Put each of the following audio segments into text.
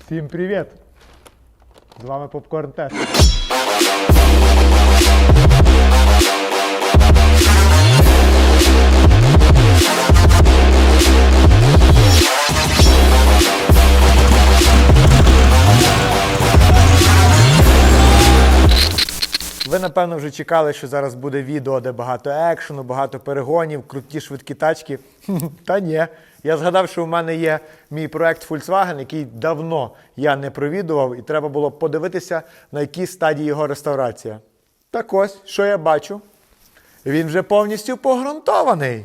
Всім привіт! З вами Попкорн Тест. Ви напевно вже чекали, що зараз буде відео, де багато екшену, багато перегонів, круті швидкі тачки. Та ні. Я згадав, що у мене є мій проект Volkswagen, який давно я не провідував, і треба було подивитися, на якій стадії його реставрація. Так ось, що я бачу? Він вже повністю погрунтований.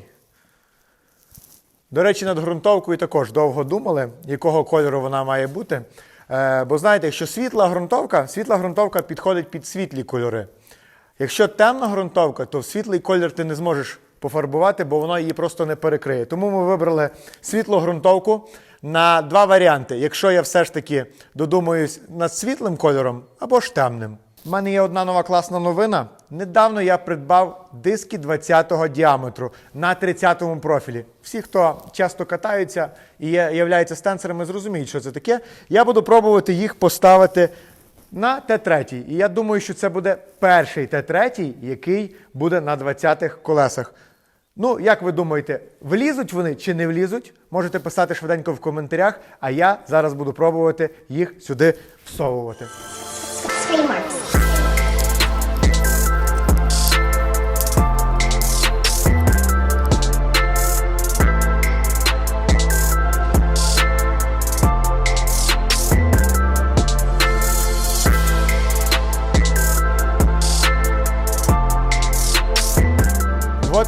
До речі, над ґрунтовкою також довго думали, якого кольору вона має бути. Е, бо знаєте, якщо світла ґрунтовка, світла ґрунтовка підходить під світлі кольори. Якщо темна ґрунтовка, то в світлий колір ти не зможеш пофарбувати, бо воно її просто не перекриє. Тому ми вибрали світлу ґрунтовку на два варіанти. Якщо я все ж таки додумаюсь над світлим кольором або ж темним. У мене є одна нова класна новина. Недавно я придбав диски 20-го діаметру на 30-му профілі. Всі, хто часто катаються і є, являються стенсерами, зрозуміють, що це таке. Я буду пробувати їх поставити на Т3. І я думаю, що це буде перший Т3, який буде на 20-х колесах. Ну, як ви думаєте, влізуть вони чи не влізуть? Можете писати швиденько в коментарях, а я зараз буду пробувати їх сюди всовувати. Screen marks.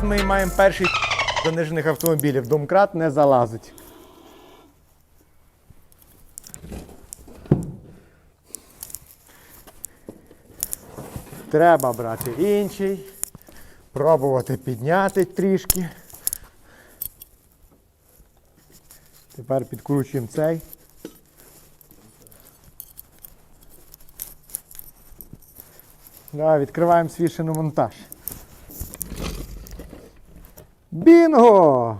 Ми маємо перший занижених автомобілів. Домкрат не залазить. Треба брати інший, пробувати підняти трішки. Тепер підкручуємо цей. Да, відкриваємо свій шиномонтаж. Бінго!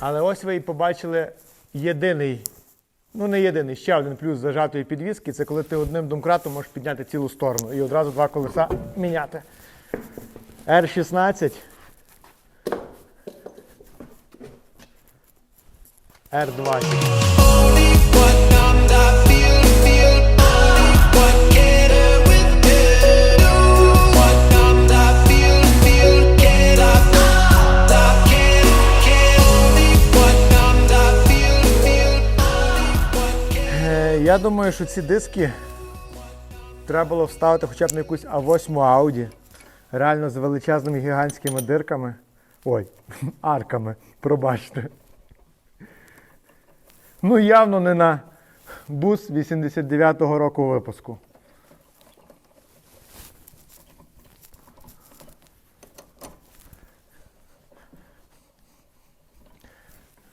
Але ось ви і побачили єдиний, ну не єдиний, ще один плюс зажатої підвіски це коли ти одним домкратом можеш підняти цілу сторону і одразу два колеса міняти. R16. R20. Я думаю, що ці диски треба було вставити хоча б на якусь А8 Audi. Реально з величезними гігантськими дирками. Ой, арками, пробачте. Ну, явно не на бус 89-го року випуску.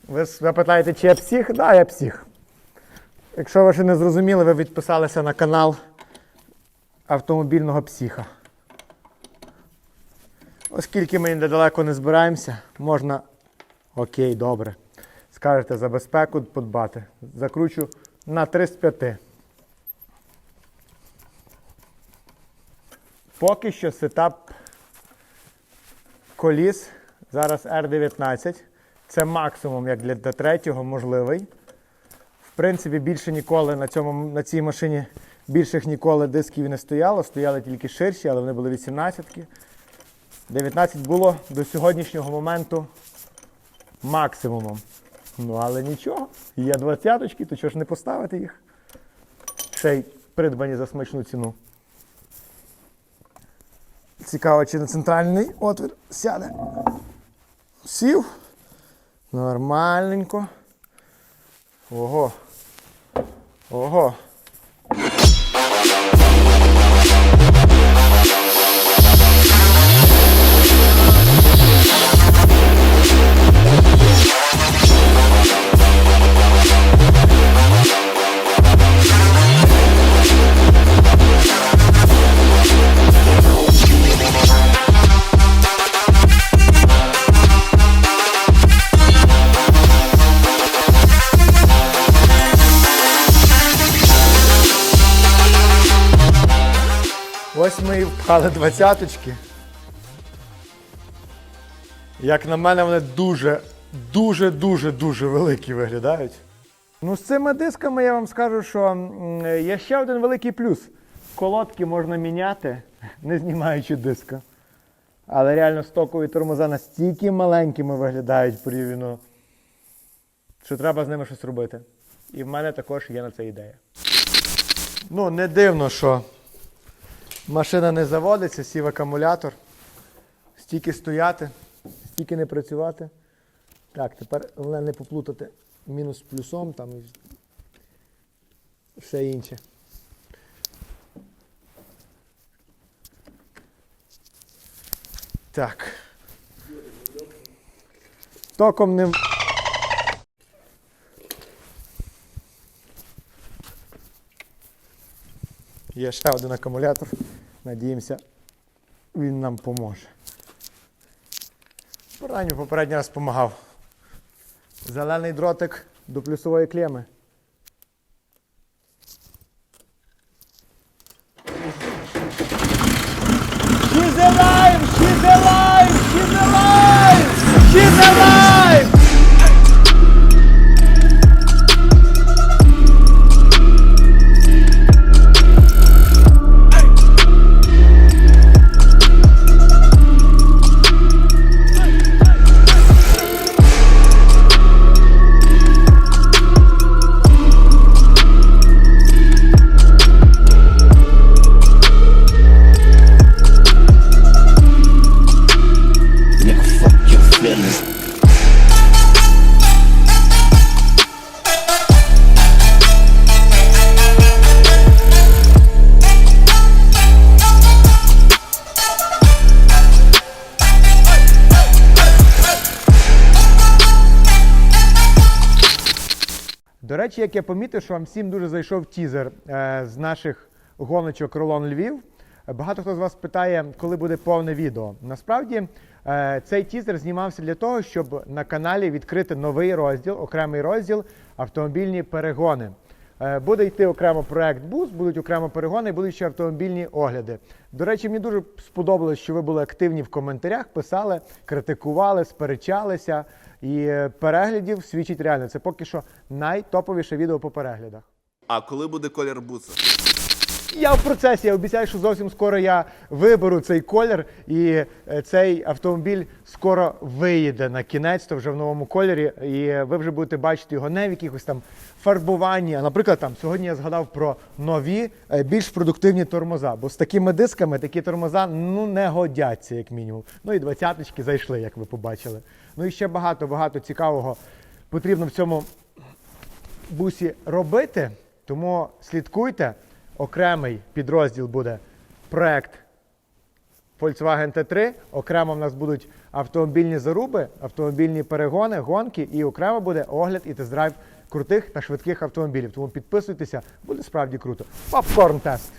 Ви питаєте, чи я псих? Так, да, я псих. Якщо ви ще не зрозуміли, ви відписалися на канал автомобільного психа. Оскільки ми недалеко не збираємося, можна. Окей, добре. Скажете за безпеку подбати. Закручу на 3 з 5. Поки що сетап коліс. Зараз R19. Це максимум, як для Т3 можливий. В принципі, більше ніколи на, цьому, на цій машині більших ніколи дисків не стояло. Стояли тільки ширші, але вони були 18-ки. 19 було до сьогоднішнього моменту максимумом. Ну, але нічого. Є 20-очки, то чого ж не поставити їх? Ще й придбані за смачну ціну. Цікаво, чи на центральний отвір сяде. Сів. Нормальненько. Ого. Ого. Ми двадцяточки. Як на мене, вони дуже, дуже, дуже, дуже великі виглядають. Ну, з цими дисками я вам скажу, що є ще один великий плюс. Колодки можна міняти, не знімаючи диска. Але реально стокові тормоза настільки маленькими виглядають порівняно, що треба з ними щось робити. І в мене також є на це ідея. Ну, не дивно, що машина не заводиться, сів акумулятор. Стільки стояти, стільки не працювати. Так, тепер головне не поплутати мінус плюсом там і все інше. Так. Током не. Є ще один акумулятор. Надіємося, він нам поможе. Поранню попередній раз допомагав. Зелений дротик до плюсової клеми. She's alive! She's alive! She's alive! She's alive! До речі, як я помітив, що вам всім дуже зайшов тізер е, з наших гоночок Ролон Львів. Багато хто з вас питає, коли буде повне відео. Насправді е, цей тізер знімався для того, щоб на каналі відкрити новий розділ, окремий розділ автомобільні перегони. Е, Буде йти окремо проект Буст, будуть окремо перегони, будуть ще автомобільні огляди. До речі, мені дуже сподобалось, що ви були активні в коментарях, писали, критикували, сперечалися. І переглядів свідчить реально. Це поки що найтоповіше відео по переглядах. А коли буде колір буца? Я в процесі, я обіцяю, що зовсім скоро я виберу цей колір, і е, цей автомобіль скоро виїде на кінець, то вже в новому кольорі. І ви вже будете бачити його не в якихось там фарбуванні. А наприклад, там сьогодні я згадав про нові, е, більш продуктивні тормоза. Бо з такими дисками такі тормоза ну не годяться, як мінімум. Ну і двадцяточки зайшли, як ви побачили. Ну і ще багато багато цікавого потрібно в цьому бусі робити, тому слідкуйте. Окремий підрозділ буде проект Volkswagen T3. Окремо в нас будуть автомобільні заруби, автомобільні перегони, гонки, і окремо буде огляд і тест-драйв крутих та швидких автомобілів. Тому підписуйтеся, буде справді круто. Попкорн тест.